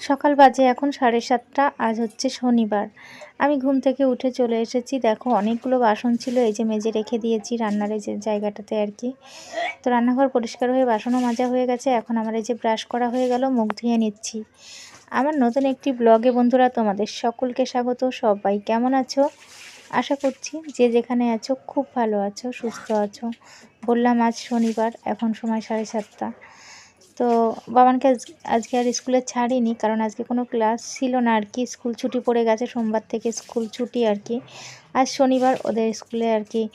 সকাল বাজে এখন সাড়ে সাতটা, আজ হচ্ছে শনিবার। আমি ঘুম থেকে উঠে চলে এসেছি। দেখো, অনেকগুলো বাসন ছিল, এই যে মেজে রেখে দিয়েছি রান্নার এই যে জায়গাটাতে আর কি। তো রান্নাঘর পরিষ্কার হয়ে বাসনও মাজা হয়ে গেছে। এখন আমার এই যে ব্রাশ করা হয়ে গেল, মুখ ধুয়ে নিচ্ছি। আমার নতুন একটি ব্লগে বন্ধুরা, তোমাদের সকলকে স্বাগত। সবাই কেমন আছো? আশা করছি যে যেখানে আছো, খুব ভালো আছো, সুস্থ আছো। বললাম আজ শনিবার, এখন সময় সাড়ে সাতটা। তো বাবানকে আজ- আজকে আর স্কুলে ছাড়িনি, কারণ আজকে কোনো ক্লাস ছিল না আর কি। স্কুল ছুটি পড়ে গেছে, সোমবার থেকে স্কুল ছুটি আর কি। আজ শনিবার ওদের স্কুলে আর কি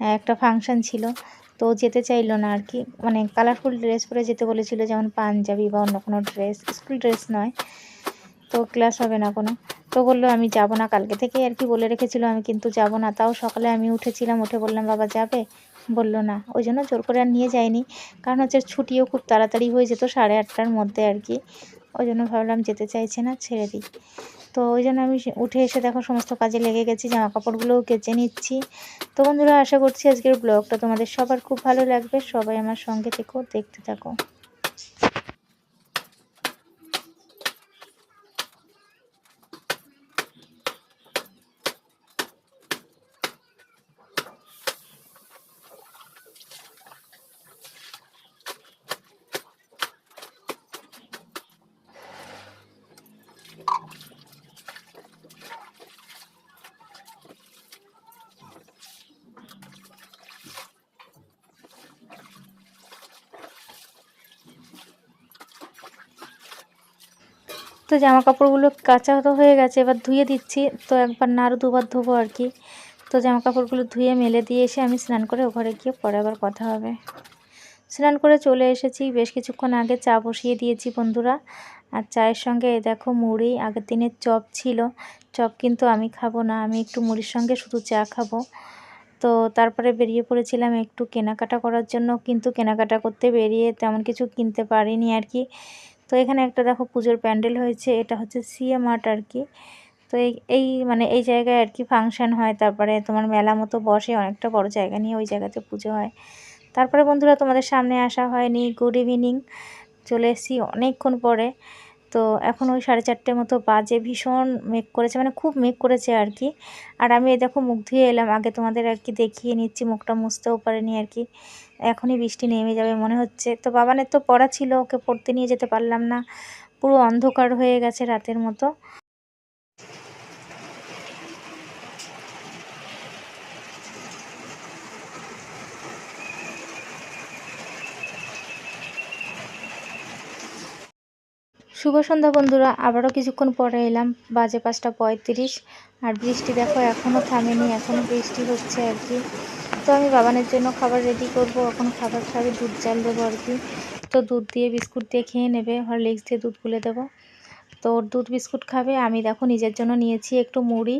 একটা ফাংশন ছিল, তো যেতে চাইলো না আর কি। মানে কালারফুল ড্রেস পরে যেতে বলেছিল, যেমন পাঞ্জাবি বা অন্য কোনো ড্রেস, স্কুল ড্রেস নয়। তো ক্লাস হবে না কোনো। তো বলল, আমি যাব না। কালকে থেকেই আর কি বলে রেখেছিল, আমি কিন্তু যাব না। তাও সকালে আমি উঠেছিলাম, উঠে বললাম, বাবা যাবে? বলল না। ওই জন্য জোর করে আর নিয়ে যায়নি। কারণ হচ্ছে ছুটিও খুব তাড়াতাড়ি হয়ে যেত সাড়ে আটটার মধ্যে আর কি। ওই জন্য ভাবলাম যেতে চাইছে না, ছেড়ে দিই। তো ওই জন্য আমি উঠে এসে দেখো সমস্ত কাজে লেগে গেছি জামা কাপড়গুলোও কেচে নিচ্ছি। তো বন্ধুরা, আশা করছি আজকের ব্লগটা তোমাদের সবার খুব ভালো লাগবে। সবাই আমার সঙ্গে থেকেও দেখতে থাকো। তো জামা কাপড়গুলো কাঁচা তো হয়ে গেছে, এবার ধুয়ে দিচ্ছি। তো একবার না আরও দুবার ধোবো আর কি। তো জামা কাপড়গুলো ধুয়ে মেলে দিয়ে এসে আমি স্নান করে ঘরে গিয়ে পরে আবার কথা হবে। স্নান করে চলে এসেছি। বেশ কিছুক্ষণ আগে চা বসিয়ে দিয়েছি বন্ধুরা। আর চায়ের সঙ্গে এই দেখো মুড়ি, আগের দিনের চপ ছিল। চপ কিন্তু আমি খাব না, আমি একটু মুড়ির সঙ্গে শুধু চা খাব। তো তারপরে বেরিয়ে পড়েছিলাম একটু কেনাকাটা করার জন্য, কিন্তু কেনাকাটা করতে বেরিয়ে তেমন কিছু কিনতে পারিনি আর কি। তো এখানে একটা দেখো পুজোর প্যান্ডেল হয়েছে, এটা হচ্ছে সিএ মার্ট আর কি তো এই মানে এই জায়গায় আর কি ফাংশন হয়, তারপরে তোমার মেলা মতো বসে, অনেকটা বড় জায়গা নিয়ে ওই জায়গাতে পুজো হয়। তারপরে বন্ধুরা তোমাদের সামনে আসা হয়নি, গুড ইভিনিং, চলে এসেছি অনেকক্ষণ পরে। তো এখন ওই সাড়ে চারটে মতো বাজে, ভীষণ মেঘ করেছে মানে খুব মেঘ করেছে আর কি আর আমি দেখো মুখ ধুয়ে এলাম, আগে তোমাদের আর কি দেখিয়ে নিচ্ছি, মুখটা মুছতেও পারিনি আর কি এখনই বৃষ্টি নেমে যাবে মনে হচ্ছে। তো বাবানের তো পড়া ছিল, ওকে পড়তে নিয়ে যেতে পারলাম না। পুরো অন্ধকার হয়ে গেছে রাতের মতো। শুভ সন্ধ্যা বন্ধুরা, আবারও কিছুক্ষণ পরে এলাম, বাজে পাঁচটা পঁয়ত্রিশ, আর বৃষ্টি দেখো এখনও থামেনি এখনও বৃষ্টি হচ্ছে আর কি। তো আমি বাবানের জন্য খাবার রেডি করব, এখন খাবার খাবে, দুধ চাল দেবো আর কি। তো দুধ দিয়ে বিস্কুট দিয়ে খেয়ে নেবে হরলিক্স দিয়ে দুধ গুলে দেবো। তো ওর দুধ বিস্কুট খাবে, আমি দেখো নিজের জন্য নিয়েছি একটু মুড়ি,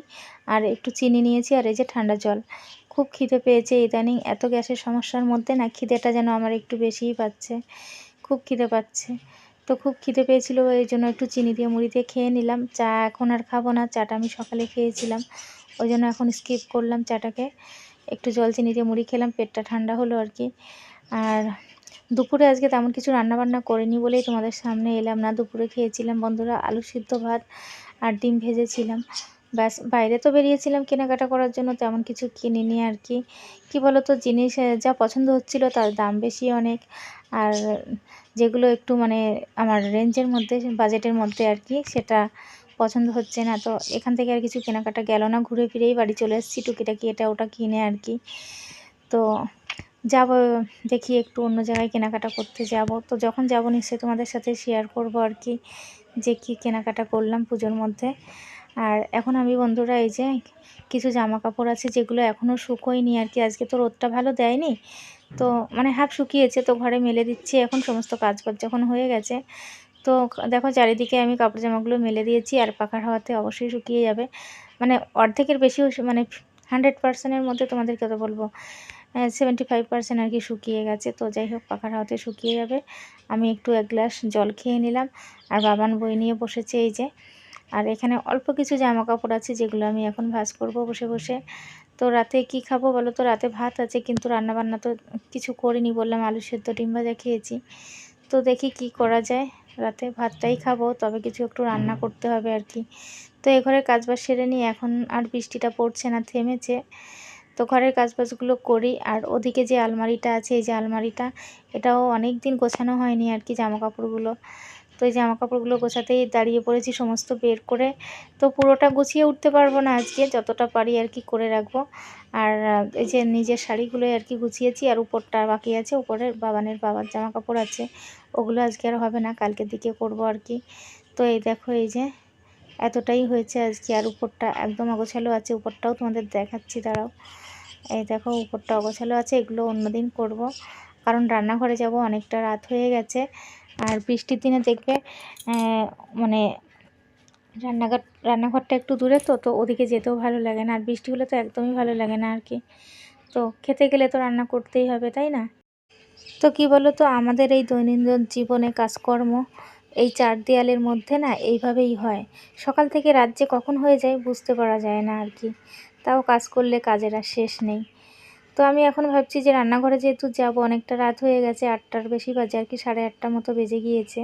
আর একটু চিনি নিয়েছি, আর এই যে ঠান্ডা জল। খুব খিদে পেয়েছে ইদানিং, এত গ্যাসের সমস্যার মধ্যে না খিদেটা যেন আমার একটু বেশিই পাচ্ছে, খুব খিদে পাচ্ছে। তো খুব খিদে পেয়েছিল, এই জন্য একটু চিনি দিয়ে মুড়ি দিয়ে খেয়ে নিলাম। চা এখন আর খাব না, চাটা আমি সকালে খেয়েছিলাম। ওই জন্য এখন স্কিপ করলাম চাটাকে। একটু জল চিনি দিয়ে মুড়ি খেলাম, পেটটা ঠান্ডা হলো আর কি। আর দুপুরে আজকে তেমন কিছু রান্নাবান্না করিনি বলেই তোমাদের সামনে এলাম না। দুপুরে খেয়েছিলাম বন্ধুরা আলু সিদ্ধ ভাত আর ডিম ভেজেছিলাম। ব্যাস, বাইরে তো বেরিয়েছিলাম কেনাকাটা করার জন্য, তেমন কিছু কিনিনি আর কি। কি বলো তো জিনিস, যা পছন্দ হচ্ছিল তার দাম বেশি অনেক। আর যেগুলো একটু মানে আমার রেঞ্জের মধ্যে বাজেটের মধ্যে আর কি, সেটা পছন্দ হচ্ছে না। তো এখান থেকে আর কিছু কেনাকাটা গেল না, ঘুরে ফিরেই বাড়ি চলে এসেছি। টুকিটাকি এটা ওটা কিনে আর কি। তো যাব, দেখি একটু অন্য জায়গায় কেনাকাটা করতে যাব। তো যখন যাব নিশ্চয়ই তোমাদের সাথে শেয়ার করব আর কি, যে কী কেনাকাটা করলাম পুজোর মধ্যে। আর এখন আমি বন্ধুরা এই যে কিছু জামা কাপড় আছে যেগুলো এখনও শুকোয়নি আর কি, আজকে তো রোদটা ভালো দেয়নি। তো মানে হাফ শুকিয়েছে, তো ঘরে মেলে দিচ্ছি। এখন সমস্ত কাজ বাজ যখন হয়ে গেছে, তো দেখো চারিদিকে আমি কাপড় জামাগুলো মেলে দিয়েছি আর পাখার হাওয়াতে অবশ্যই শুকিয়ে যাবে। মানে অর্ধেকের বেশিও মানে হান্ড্রেড পার্সেন্টের মধ্যে তোমাদেরকে তো বলব সেভেন্টি ফাইভ পার্সেন্ট আর কি শুকিয়ে গেছে। তো যাই হোক, পাখার হাওয়াতে শুকিয়ে যাবে। আমি একটু এক গ্লাস জল খেয়ে নিলাম। আর বাবান বই নিয়ে বসেছে এই যে। আর এখানে অল্প কিছু জামা কাপড় আছে যেগুলো আমি এখন ভাঁজ করব বসে বসে। তো রাতে কি খাব বলো তো? রাতে ভাত আছে কিন্তু রান্না বান্না তো কিছু করিনি বললাম আলু সেদ্ধ ডিম ভাজা খেয়েছি। তো দেখি কি করা যায়। রাতে ভাতটাই খাব, তবে কিছু একটু রান্না করতে হবে আর কি। তো এ ঘরের কাজবাজ সেরে নিই, এখন আর বৃষ্টিটা পড়ছে না, থেমেছে। তো ঘরের কাজবাজগুলো করি, আর ওদিকে যে আলমারিটা আছে, এই যে আলমারিটা, এটাও অনেক দিন গোছানো হয়নি আর কি জামা কাপড়গুলো তো এই জামা কাপড়গুলো গোছাতেই দাঁড়িয়ে পড়েছি সমস্ত বের করে। তো পুরোটা গুছিয়ে উঠতে পারব না আজকে যতটা পারি আর কি করে রাখব। আর এই যে নিজের শাড়িগুলো আর কি গুছিয়েছি আর উপরটা বাকি আছে উপরে বাবানের বাবার জামা কাপড় আছে ওগুলো আজকে আর হবে না কালকের দিকে করব আর কি। তো এই দেখো এই যে এতটাই হয়েছে আজকে আর উপরটা একদম অগোছালো আছে উপরটাও তোমাদের দেখাচ্ছি দাঁড়াও। এই দেখো উপরটা অগোছালো আছে এগুলো অন্যদিন করব। কারণ রান্নাঘরে যাব অনেকটা রাত হয়ে গেছে। আর বৃষ্টির দিনে দেখবে মানে রান্নাঘর, রান্নাঘরটা একটু দূরে তো তো ওদিকে যেতেও ভালো লাগে না। আর বৃষ্টি হলে তো একদমই ভালো লাগে না আর কি। তো খেতে গেলে তো রান্না করতেই হবে, তাই না? তো কি বলো তো আমাদের এই দৈনন্দিন জীবনে কাজকর্ম এই চার দেয়ালের মধ্যে না এইভাবেই হয়। সকাল থেকে রাত যে কখন হয়ে যায় বুঝতে পারা যায় না আর কি। তাও কাজ করলে কাজের আর শেষ নেই। তো আমি এখন ভাবছি যে রান্নাঘরে যেহেতু যাব, অনেকটা রাত হয়ে গেছে, আটটার বেশি বাজে আর কি, সাড়ে আটটার মতো বেজে গিয়েছে।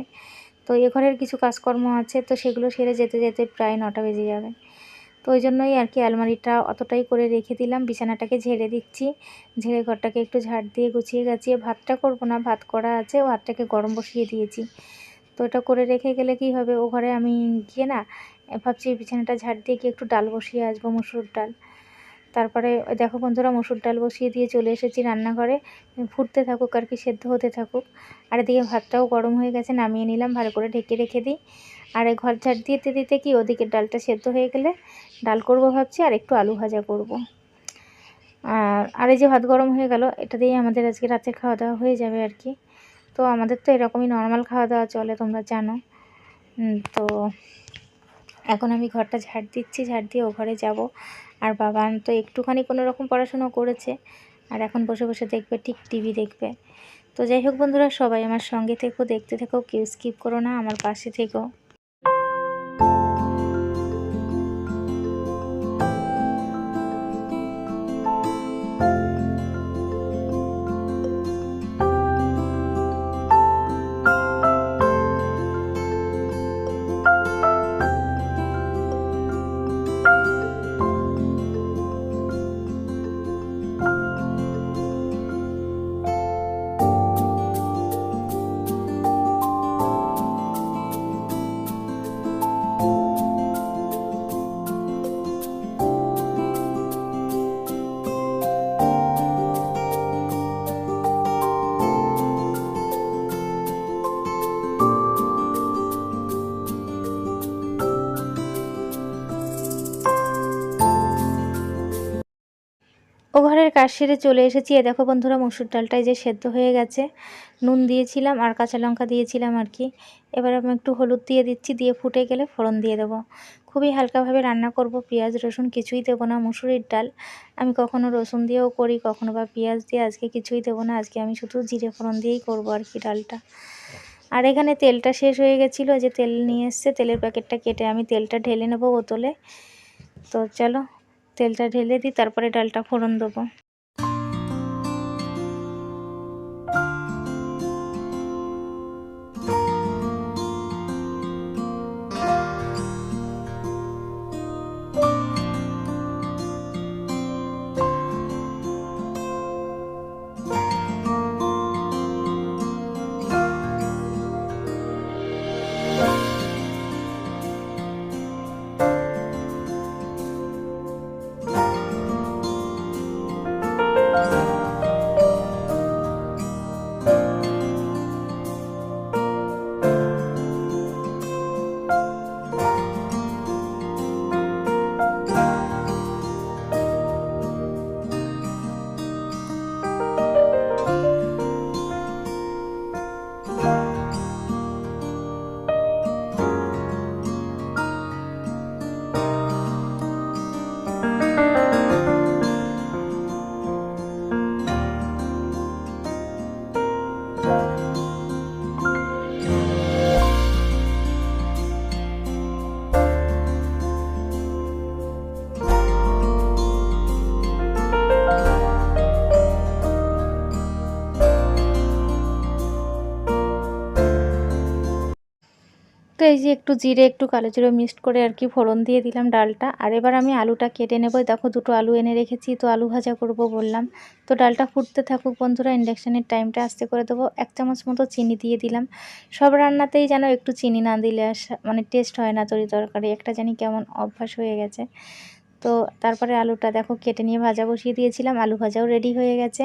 তো এ ঘরের কিছু কাজকর্ম আছে, তো সেগুলো সেরে যেতে যেতে প্রায় নটা বেজে যাবে। তো ওই জন্যই আর কি আলমারিটা অতটাই করে রেখে দিলাম, বিছানাটাকে ঝেড়ে দিচ্ছি। ঝেড়ে ঘরটাকে একটু ঝাড় দিয়ে গুছিয়ে গাছিয়ে ভাতটা করব না, ভাত করা আছে ও ভাতটাকে গরম বসিয়ে দিয়েছি। তো এটা করে রেখে গেলে কি হবে, ও ঘরে আমি গিয়ে না, ভাবছি বিছানাটা ঝাড় দিয়ে গিয়ে একটু ডাল বসিয়ে আসব, মুসুর ডাল। তারপরে, দেখো বন্ধুরা, মসুর ডাল বসিয়ে দিয়ে চলে এসেছি রান্নাঘরে। ফুটতে থাকুক আর কি, সেদ্ধ হতে থাকুক। আর এদিকে ভাতটাও গরম হয়ে গেছে, নামিয়ে নিলাম, ভালো করে ঢেকে রেখে দিই। আর এই ঘর ঝাড় দিতে দিতে কি, ওদিকে ডালটা সেদ্ধ হয়ে গেলে ডাল করব ভাবছি, আর একটু আলু ভাজা করব। আর আর এই যে ভাত গরম হয়ে গেল, এটা দিয়ে আমাদের আজকে রাতের খাওয়া দাওয়া হয়ে যাবে আর কি। তো আমাদের তো এরকমই নর্মাল খাওয়া দাওয়া চলে, তোমরা জানো। তো এখন আমি ঘরটা ঝাড় দিচ্ছি, ঝাড় দিয়ে ও ঘরে যাব। আর বাবা তো একটুখানি কোনো রকম পড়াশুনো করেছে। আর এখন বসে বসে দেখবে, ঠিক টিভি দেখবে। তো যাই হোক বন্ধুরা, সবাই আমার সঙ্গে থেকো, দেখতে থেকো, কেউ স্কিপ করো না, আমার পাশে থেকো। কাজ সেরে চলে এসেছি। এ দেখো বন্ধুরা, মসুর ডালটাই যে সেদ্ধ হয়ে গেছে। নুন দিয়েছিলাম আর কাঁচা লঙ্কা দিয়েছিলাম আর কি। এবার আমি একটু হলুদ দিয়ে দিচ্ছি, দিয়ে ফুটে গেলে ফোড়ন দিয়ে দেবো। খুবই হালকাভাবে রান্না করব, পেঁয়াজ, রসুন কিছুই দেবো না, মুসুরির ডাল। আমি কখনো রসুন দিয়েও করি, কখনো বা পেঁয়াজ দিয়ে, আজকে কিছুই দেবো না। আজকে আমি শুধু জিরে ফোড়ন দিয়েই করব আর কি ডালটা। আর এখানে তেলটা শেষ হয়ে গেছিল যে তেল নিয়ে এসছে, তেলের প্যাকেটটা কেটে আমি তেলটা ঢেলে নেব বোতলে। তো চলো, তেলটা ঢেলে দিই, তারপরে ডালটা ফোড়ন দেবো। এই যে একটু জিরে, একটু কালো জিরে মিক্সড করে আর কি ফোড়ন দিয়ে দিলাম ডালটা। আর এবার আমি আলুটা কেটে নেব। দেখো দুটো আলু এনে রেখেছি, তো আলু ভাজা করব বললাম। তো ডালটা ফুটতে থাকুক বন্ধুরা, ইন্ডাকশানের টাইমটা আস্তে করে দেবো। এক চামচ মতো চিনি দিয়ে দিলাম। সব রান্নাতেই যেন একটু চিনি না দিলে মানে টেস্ট হয় না তরি তরকারি। একটা জানি কেমন অভ্যাস হয়ে গেছে। তো তারপরে আলুটা দেখো কেটে নিয়ে ভাজা বসিয়ে দিয়েছিলাম। আলু ভাজাও রেডি হয়ে গেছে।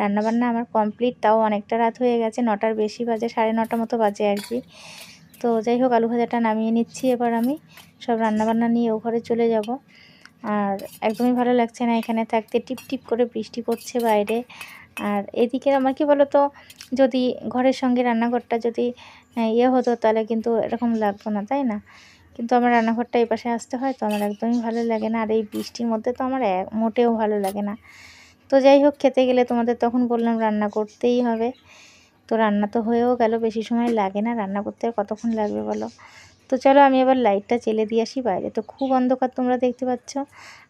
রান্নাবান্না আমার কমপ্লিট তাও অনেকটা রাত হয়ে গেছে। নটার বেশি বাজে, সাড়ে নটা মতো বাজে আর কি। তো যাই হোক, আলু ভাজাটা নামিয়ে নিচ্ছি। এবার আমি সব রান্নাবান্না নিয়ে ও ঘরে চলে যাব। আর একদমই ভালো লাগছে না এখানে থাকতে। টিপ টিপ করে বৃষ্টি পড়ছে বাইরে। আর এদিকে আমার কি বলো তো যদি ঘরের সঙ্গে রান্নাঘরটা যদি ইয়ে হতো তাহলে কিন্তু এরকম লাগতো না, তাই না? কিন্তু আমার রান্নাঘরটা এই পাশে আসতে হয় তো আমার একদমই ভালো লাগে না। আর এই বৃষ্টির মধ্যে তো আমার মোটেও ভালো লাগে না। তো যাই হোক, খেতে গেলে তোমাদের তখন বললাম রান্না করতেই হবে। তো রান্না তো হয়েও গেল, বেশি সময় লাগে না, রান্না করতে আর কতক্ষণ লাগবে বলো? তো চলো আমি এবার লাইটটা জেলে দিয়ে আসি বাইরে। তো খুব অন্ধকার তোমরা দেখতে পাচ্ছ।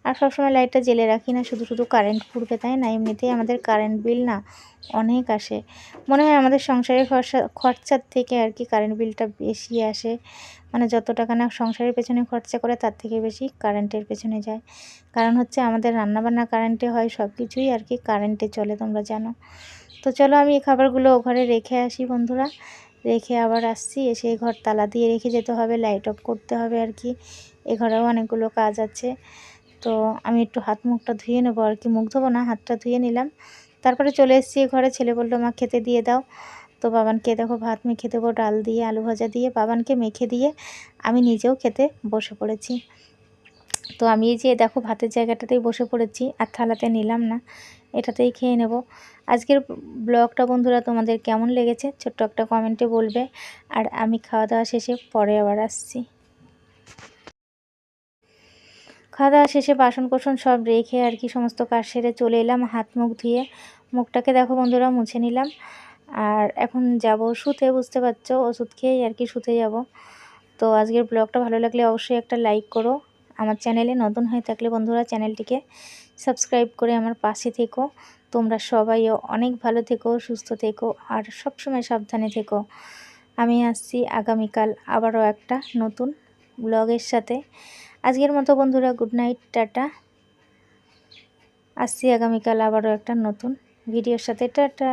আর সবসময় লাইটটা জেলে রাখি না, শুধু শুধু কারেন্ট পুড়বে, তাই না? এমনিতেই আমাদের কারেন্ট বিল না অনেক আসে। মনে হয় আমাদের সংসারের খরচা, খরচার থেকে আর কি কারেন্ট বিলটা বেশি আসে। মানে যত টাকা না সংসারের পেছনে খরচা করে, তার থেকে বেশি কারেন্টের পেছনে যায়। কারণ হচ্ছে আমাদের রান্নাবান্না কারেন্টে হয় সব কিছুই আর কি কারেন্টে চলে, তোমরা জানো। তো চলো আমি এই খাবারগুলো ঘরে রেখে আসি বন্ধুরা। রেখে আবার আসছি, এসে ঘর তালা দিয়ে রেখে যেতে হবে লাইট অফ করতে হবে আর কি। এ ঘরেও অনেকগুলো কাজ আছে। তো আমি একটু হাত মুখটা ধুয়ে নেব আর কি। মুখ ধোবো না, হাতটা ধুয়ে নিলাম। তারপরে চলে এসেছি ঘরে। ছেলে বলল, মা, খেতে দিয়ে দাও। তো বাবানকে দেখো, ভাত মেখে দেবো, ডাল দিয়ে, আলু ভাজা দিয়ে, বাবানকে মেখে দিয়ে আমি নিজেও খেতে বসে পড়েছি। তো আমি এই যে দেখো ভাতের জায়গাটাতেই বসে পড়েছি আর থালাতে নিলাম না, এটাতেই খেয়ে নেব। আজকের ব্লগটা বন্ধুরা তোমাদের কেমন লেগেছে ছোট্ট একটা কমেন্টে বলবে। আর আমি খাওয়া দাওয়া শেষে পরে আবার আসছি। খাওয়া দাওয়া শেষে বাসন কোসন সব রেখে আর কি সমস্ত কাজ সেরে চলে এলাম, হাত মুখ ধুয়ে মুখটাকে দেখো বন্ধুরা মুছে নিলাম। আর এখন যাব শুতে, বুঝতে পারছ, ওষুধ খেয়েই আর কি শুতে যাব। তো আজকের ব্লগটা ভালো লাগলে অবশ্যই একটা লাইক করো আমার চ্যানেলে নতুন হয়ে থাকলে বন্ধুরা চ্যানেলটিকে সাবস্ক্রাইব করে আমার পাশে থেকো। তোমরা সবাইও অনেক ভালো থেকো, সুস্থ থেকো আর সবসময় সাবধানে থেকো। আমি আসছি আগামীকাল আবারও একটা নতুন ব্লগের সাথে। আজকের মতো বন্ধুরা গুড নাইট, টাটা। আসছি আগামীকাল আবারও একটা নতুন ভিডিওর সাথে, টাটা।